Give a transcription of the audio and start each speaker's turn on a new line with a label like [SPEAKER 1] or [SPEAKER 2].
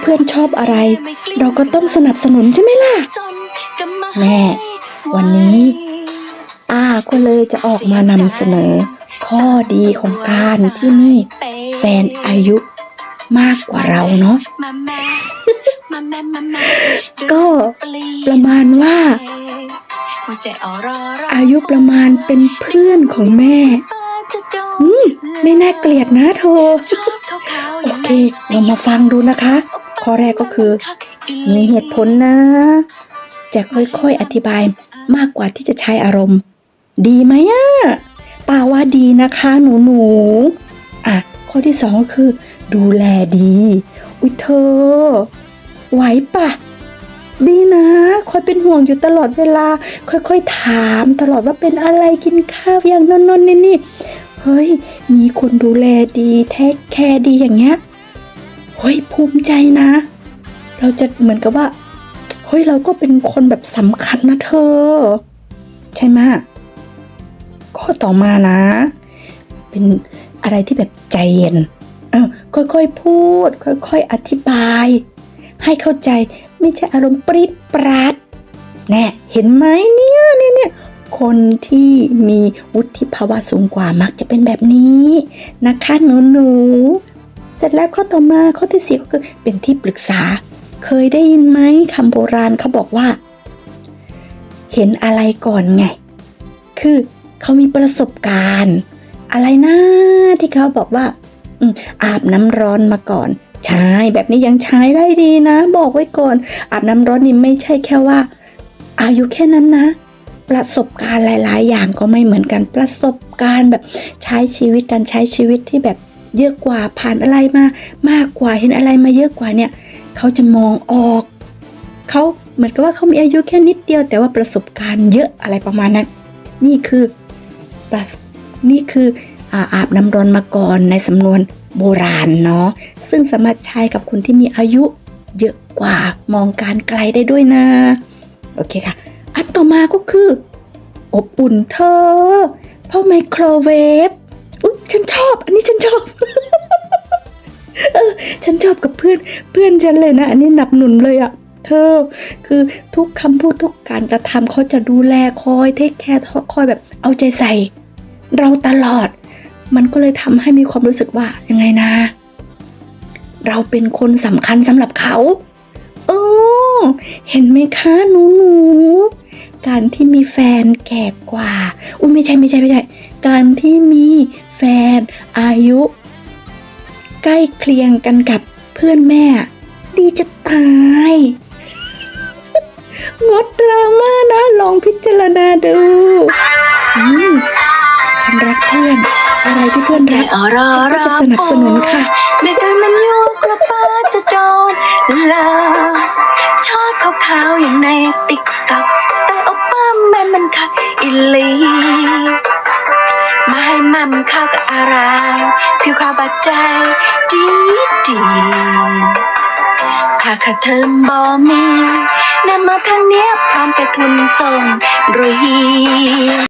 [SPEAKER 1] เพื่อนชอบอะไร เราก็ต้องสนับสนุนใช่ไหมล่ะ แม่ วันนี้ป้าก็เลยจะออกมานำเสนอ ข้อดีของการที่มีแฟนอายุมากกว่าเราเนาะก็ประมาณว่า อายุประมาณเป็นเพื่อนของแม่ไม่น่าเกลียดนะเธอ โอเค เรามาฟังดูนะคะ ข้อแรกก็คือ มีเหตุผลนะ จะค่อยๆอธิบายมากกว่าที่จะใช้อารมณ์ ดีไหมอะป้าว่าดีนะคะหนูหนูๆอะข้อที่สองก็คือ ดูแลดี อุ้ยเธอ ไหวปะดีนะคอยเป็นห่วงอยู่ตลอดเวลา ค่อยๆถามตลอดว่าเป็นอะไรกินข้าวอย่างนนนนี่นี่เฮ้ย มีคนดูแลดี แท็กแคร์ดีอย่างเงี้ย เฮ้ยภูมิใจนะ เราจะเหมือนกับว่าเฮ้ยเราก็เป็นคนแบบสำคัญนะเธอ ใช่ไหมข้อต่อมานะ เป็นอะไรที่แบบใจเย็นเออค่อยๆพูด ค่อยๆอธิบาย ให้เข้าใจไม่ใช่อารมณ์ปริดปราดแน่เห็นไหมเนี่ยเนี่ยเนี่ยคนที่มีวุฒิภาวะสูงกว่ามักจะเป็นแบบนี้นะคะหนูหนูๆ ร็จแล้วข้อต่อมาข้อที่สี่ก็คือเป็นที่ปรึกษา เคยได้ยินไหมคำโบราณเขาบอกว่า เห็นอะไรก่อนไง คือเขามีประสบการณ์ อะไรนะที่เขาบอกว่าอือาบน้ำร้อนมาก่อนใช่แบบนี้ยังใช้ได้ดีนะ บอกไว้ก่อน อาบน้ำร้อนนี่ไม่ใช่แค่ว่า อายุแค่นั้นนะ ประสบการณ์หลาย ๆ อย่างก็ไม่เหมือนกันประสบการณ์แบบใช้ชีวิตการใช้ชีวิตที่แบบ เยอะกว่าผ่านอะไรมามากกว่าเห็นอะไรมาเยอะกว่าเนี่ยเขาจะมองออกเขาเหมือนกับว่าเขามีอายุแค่นิดเดียว แต่ว่าประสบการณ์เยอะอะไรประมาณนั้น นี่คือปนี่คืออาอาบน้ำร้อนมาก่อนในสำนวนโบราณเนาะซึ่งสามารถใช้กับคนที่มีอายุเยอะกว่ามองการไกลได้ด้วยนะโอเคค่ะ อันต่อมาก็คือ อบอุ่นเธอเพราะไมโครเวฟ ชอบ อันนี้ฉันชอบเออฉันชอบกับเพื่อนเพื่อนฉันเลยนะ อันนี้หนับหนุนเลยอะเธอ คือทุกคำพูดทุกการกระทำเขาจะดูแลคอยเทคแคร์คอยแบบเอาใจใส่ เราตลอด มันก็เลยทำให้มีความรู้สึกว่ายังไงนะ เราเป็นคนสำคัญสำหรับเขาโอ้เห็นไหมคะหนูหนู การที่มีแฟนแก่กว่า อุ้ยไม่ใช่ไม่ใช่ไม่ใช่ การที่มีแฟนอายุ ใกล้เคียงกันกับเพื่อนแม่ ดีจะตาย งดดราม่านะ ลองพิจารณาดูอืมฉันรักเพื่อน อะไรที่เพื่อนรักฉันก็จะสนับสนุนค่ะ
[SPEAKER 2] เด็กมันโยกกระป้าจะโดนลาชอบขาวๆอย่างในติ๊กต็อก แม่มันคักอิลีมาให้มันเข้ากับอะไรผิวขาวบาดใจดีดีค่าค่าเทอมบอมีนำมาทางเนี้ยพร้อมไปทุนส่งรุย